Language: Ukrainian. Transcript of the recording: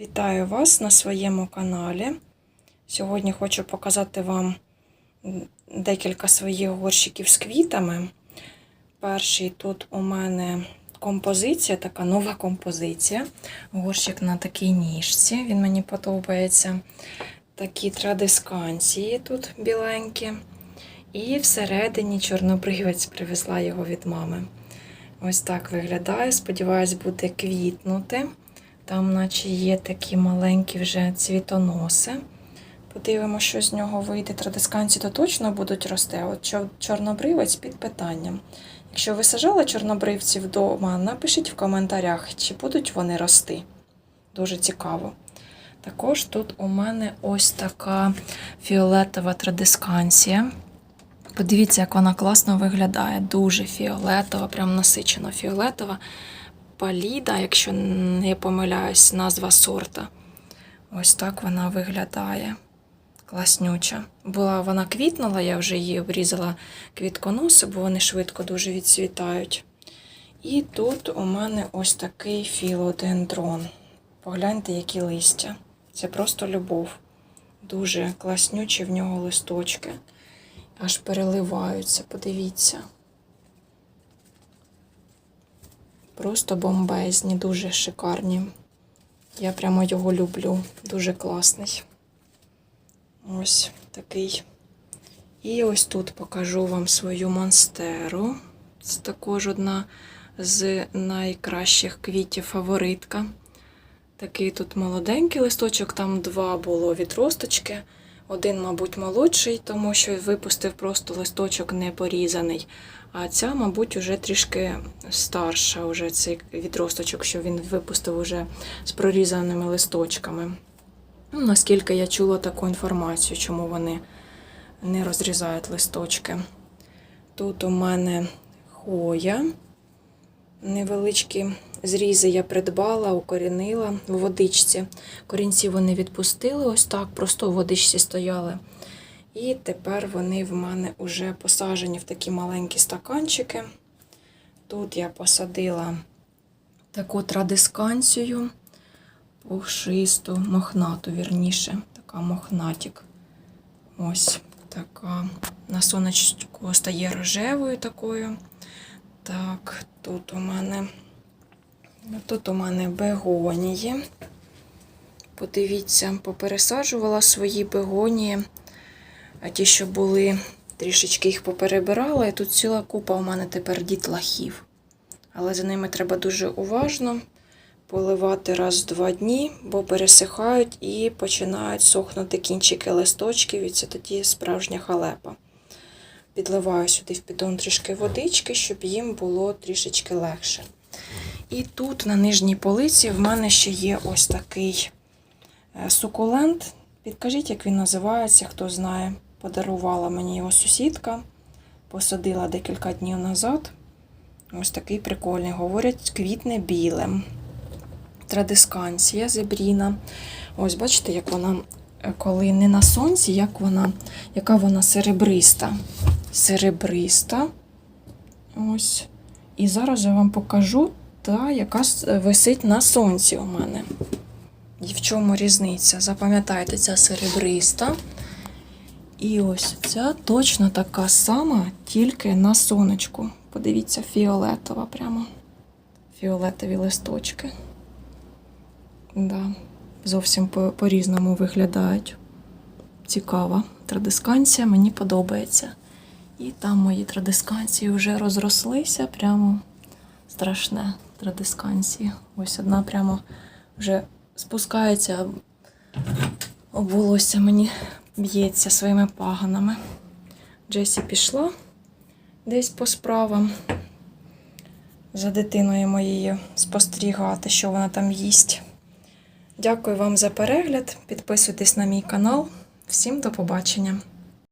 Вітаю вас на своєму каналі. Сьогодні хочу показати вам декілька своїх горщиків з квітами. Перший тут у мене композиція, така нова композиція. Горщик на такій ніжці. Він мені подобається. Такі традисканції тут біленькі. І всередині чорнобривець привезла його від мами. Ось так виглядає. Сподіваюсь, буде квітнути. Там, наче є такі маленькі вже цвітоноси. Подивимося, що з нього вийде. Традисканці то точно будуть рости, а от чорнобривець під питанням. Якщо ви сажали чорнобривці вдома, напишіть в коментарях, чи будуть вони рости. Дуже цікаво. Також тут у мене ось така фіолетова традисканція. Подивіться, як вона класно виглядає. Дуже фіолетова, прям насичено фіолетова. Паліда, якщо не помиляюсь, назва сорта. Ось так вона виглядає. Класнюча. Була вона квітнула, я вже її обрізала квітконоси, бо вони швидко дуже відцвітають. І тут у мене ось такий філодендрон. Погляньте, які листя. Це просто любов. Дуже класнючі в нього листочки. Аж переливаються, подивіться. Просто бомбезні, дуже шикарні. Я прямо його люблю. Дуже класний. Ось такий. І ось тут покажу вам свою монстеру. Це також одна з найкращих квітів фаворитка. Такий тут молоденький листочок, там два було відросточки. Один, мабуть, молодший, тому що випустив просто листочок не порізаний. А ця, мабуть, уже трішки старша, уже цей відросточок, що він випустив уже з прорізаними листочками. Ну, наскільки я чула таку інформацію, чому вони не розрізають листочки. Тут у мене хоя. Невеличкі зрізи я придбала, укорінила в водичці. Корінці вони відпустили, ось так, просто у водичці стояли. І тепер вони в мене вже посаджені в такі маленькі стаканчики. Тут я посадила таку традисканцію, пушисту, мохнату, вірніше, така мохнатік. Ось така. На сонечку стає рожевою такою. Так, тут у мене тут у мене бегонії. Подивіться, попересаджувала свої бегонії. А ті, що були, трішечки їх поперебирала, і тут ціла купа у мене тепер дітлахів. Але за ними треба дуже уважно поливати раз в два дні, бо пересихають і починають сохнути кінчики листочків, і це тоді справжня халепа. Підливаю сюди в піддон трішки водички, щоб їм було трішечки легше. І тут на нижній полиці в мене ще є ось такий е, сукулент. Підкажіть, як він називається, хто знає. Подарувала мені його сусідка, посадила декілька днів назад. Ось такий прикольний. Говорять, квітне білим. Традисканція зебріна. Ось, бачите, як вона, е, коли не на сонці, як вона, яка вона серебриста. Серебриста. Ось. І зараз я вам покажу та, яка висить на сонці у мене. І в чому різниця? Запам'ятайте, ця серебриста. І ось ця точно така сама, тільки на сонечку. Подивіться, фіолетова прямо. Фіолетові листочки. Да, зовсім по- по-різному виглядають. Цікава традисканція, мені подобається. І там мої традисканції вже розрослися, прямо страшне традисканції. Ось одна прямо вже спускається, волосся мені б'ється своїми паганами. Джесі пішла десь по справам за дитиною моєю спостерігати, що вона там їсть. Дякую вам за перегляд. Підписуйтесь на мій канал. Всім до побачення!